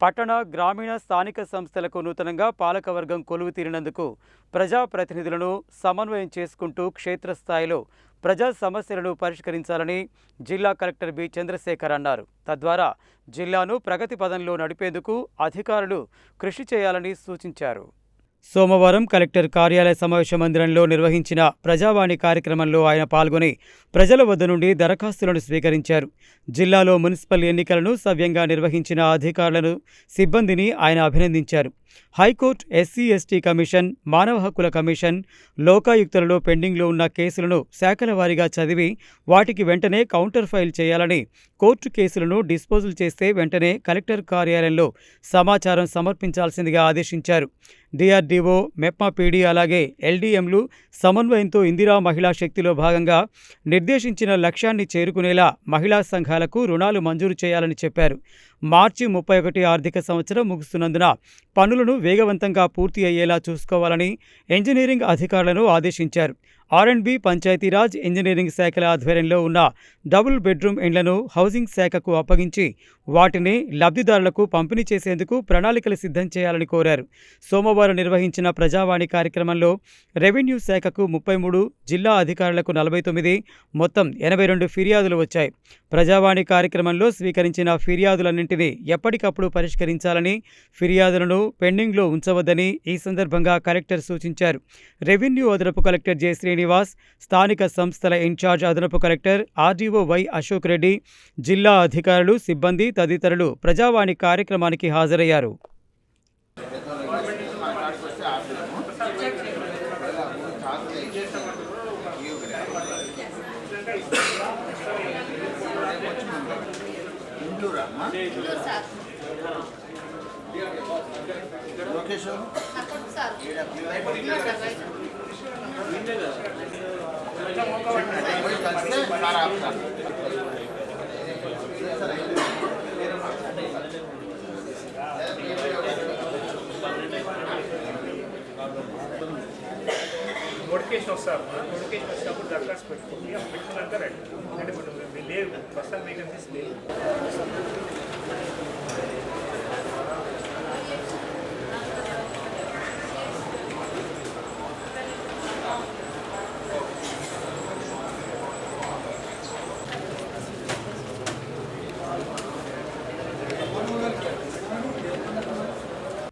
పట్టణ గ్రామీణ స్థానిక సంస్థలకు నూతనంగా పాలకవర్గం కొలువు తీరినందుకు ప్రజాప్రతినిధులను సమన్వయం చేసుకుంటూ క్షేత్రస్థాయిలో ప్రజా సమస్యలను పరిష్కరించాలని జిల్లా కలెక్టర్ బి. చంద్రశేఖర్ అన్నారు. తద్వారా జిల్లాను ప్రగతి పదంలో నడిపేందుకు అధికారులు కృషి చేయాలని సూచించారు. సోమవారం కలెక్టర్ కార్యాలయ సమావేశ మందిరంలో నిర్వహించిన ప్రజావాణి కార్యక్రమంలో ఆయన పాల్గొని ప్రజల వద్ద నుండి దరఖాస్తులను స్వీకరించారు. జిల్లాలో మున్సిపల్ ఎన్నికలను సవ్యంగా నిర్వహించిన అధికారులను సిబ్బందిని ఆయన అభినందించారు. హైకోర్టు ఎస్సీ ఎస్టీ కమిషన్ మానవ హక్కుల కమిషన్ లోకాయుక్తులలో పెండింగ్లో ఉన్న కేసులను శాఖల వారీగా చదివి వాటికి వెంటనే కౌంటర్ ఫైల్ చేయాలని కోర్టు కేసులను డిస్పోజల్ చేస్తే వెంటనే కలెక్టర్ కార్యాలయంలో సమాచారం సమర్పించాల్సిందిగా ఆదేశించారు. డిఆర్డీఓ మెప్మాపీడీ అలాగే ఎల్డీఎంలు సమన్వయంతో ఇందిరా మహిళా శక్తిలో భాగంగా నిర్దేశించిన లక్ష్యాన్ని చేరుకునేలా మహిళా సంఘాలకు రుణాలు మంజూరు చేయాలని చెప్పారు. మార్చి ముప్పై ఒకటి ఆర్థిక సంవత్సరం ముగుస్తున్నందున పనులను వేగవంతంగా పూర్తి అయ్యేలా చూసుకోవాలని ఇంజనీరింగ్ అధికారులను ఆదేశించారు. R and B Panchayati Raj engineering శాఖల ఆధ్వర్యంలో ఉన్న డబుల్ బెడ్రూమ్ ఇండ్లను హౌసింగ్ శాఖకు అప్పగించి వాటిని లబ్ధిదారులకు పంపిణీ చేసేందుకు ప్రణాళికలు సిద్ధం చేయాలని కోరారు. సోమవారం నిర్వహించిన ప్రజావాణి కార్యక్రమంలో రెవెన్యూ శాఖకు ముప్పై మూడు జిల్లా అధికారులకు నలభై తొమ్మిది మొత్తం ఎనభై రెండు ఫిర్యాదులు వచ్చాయి. ప్రజావాణి కార్యక్రమంలో స్వీకరించిన ఫిర్యాదులన్నింటినీ ఎప్పటికప్పుడు పరిష్కరించాలని ఫిర్యాదులను పెండింగ్లో ఉంచవద్దని ఈ సందర్భంగా కలెక్టర్ సూచించారు. రెవెన్యూ అదనపు కలెక్టర్ జయశ్రీ శ్రీనివాస్ స్థానిక సంస్థల ఇన్ఛార్జ్ అదనపు collector RDO Y Ashok Reddy జిల్లా అధికారులు సిబ్బంది తదితరులు ప్రజావాణి కార్యక్రమానికి హాజరయ్యారు. లొకేషన్ నోటిఫికేషన్ వస్తారు నోటిఫికేషన్ వచ్చినప్పుడు దరఖాస్తు పెట్టుకోండి అప్పుడు పెట్టుకున్నాక రండి అంటే ఇప్పుడు లేవు ప్రస్తుతం వేకెన్సీస్ లేవు